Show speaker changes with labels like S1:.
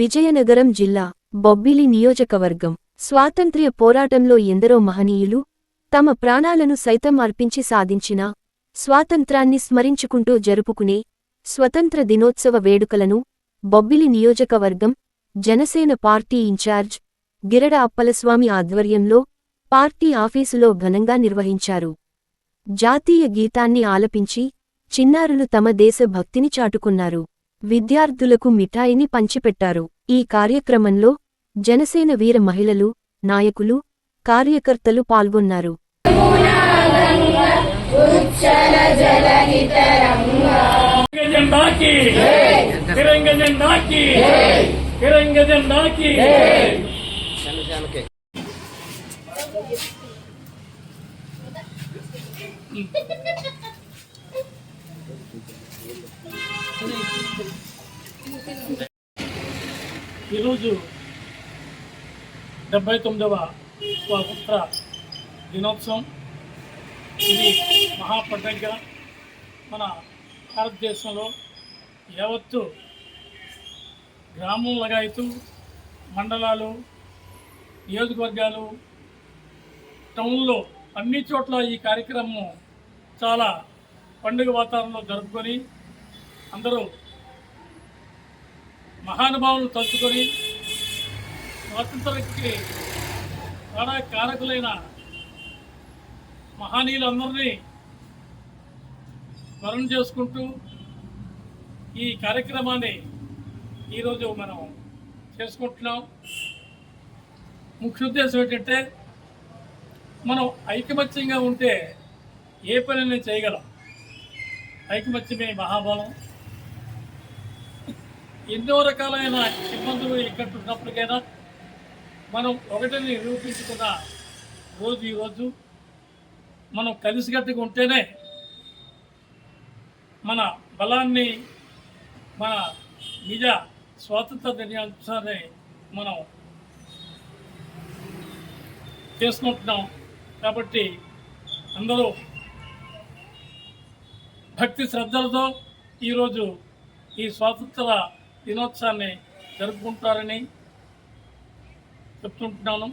S1: విజయనగరం జిల్లా బొబ్బిలి నియోజకవర్గం. స్వాతంత్ర్య పోరాటంలో ఎందరో మహనీయులు తమ ప్రాణాలను సైతం అర్పించి సాధించిన స్వాతంత్రాన్ని స్మరించుకుంటూ జరుపుకునే స్వతంత్ర దినోత్సవ వేడుకలను బొబ్బిలి నియోజకవర్గం Janasena party in charge Girada Appalaswamy ఆధ్వర్యంలో పార్టీ ఆఫీసులో ఘనంగా నిర్వహించారు. జాతీయ గీతాన్ని ఆలపించి చిన్నారులు తమ దేశ భక్తిని చాటుకున్నారు. విద్యార్థులకు మిఠాయిని పంచిపెట్టారు. ఈ కార్యక్రమంలో జనసేన వీర మహిళలు నాయకులు కార్యకర్తలు పాల్గొన్నారు.
S2: తిరంగ జెండాకి ఈరోజు డెబ్బై తొమ్మిదవ స్వాతంత్ర దినోత్సవం. ఇది మహాపండగ మన భారతదేశంలో యావత్తు గ్రామం లగాయతు మండలాలు నియోజకవర్గాలు టౌన్లో అన్ని చోట్ల ఈ కార్యక్రమం చాలా పండుగ వాతావరణంలో జరుపుకొని అందరూ మహానుభావులు తలుచుకొని స్వాతంత్రానికి చాలా కారకులైన మహనీయులందరినీ స్మరణ చేసుకుంటూ ఈ కార్యక్రమాన్ని ఈరోజు మనం చేసుకుంటున్నాం. ముఖ్య ఉద్దేశం ఏంటంటే మనం ఐకమత్యంగా ఉంటే ఏ పనిని చేయగలం? ఐకమత్యమే మహాబలం. ఎన్నో రకాలైన ఇబ్బందులు ఇక్కడున్నప్పటికైనా మనం ఒకటిని నిరూపించుకున్న రోజు ఈరోజు మనం కలిసికట్టుగా ఉంటేనే మన బలాన్ని మన నిజ స్వాతంత్ర దినాన్ని మనం చేసుకుంటున్నాం. కాబట్టి అందరూ భక్తి శ్రద్ధలతో ఈరోజు ఈ స్వాతంత్ర దినోత్సవాన్ని జరుపుకుంటారని చెప్తుంటున్నాను.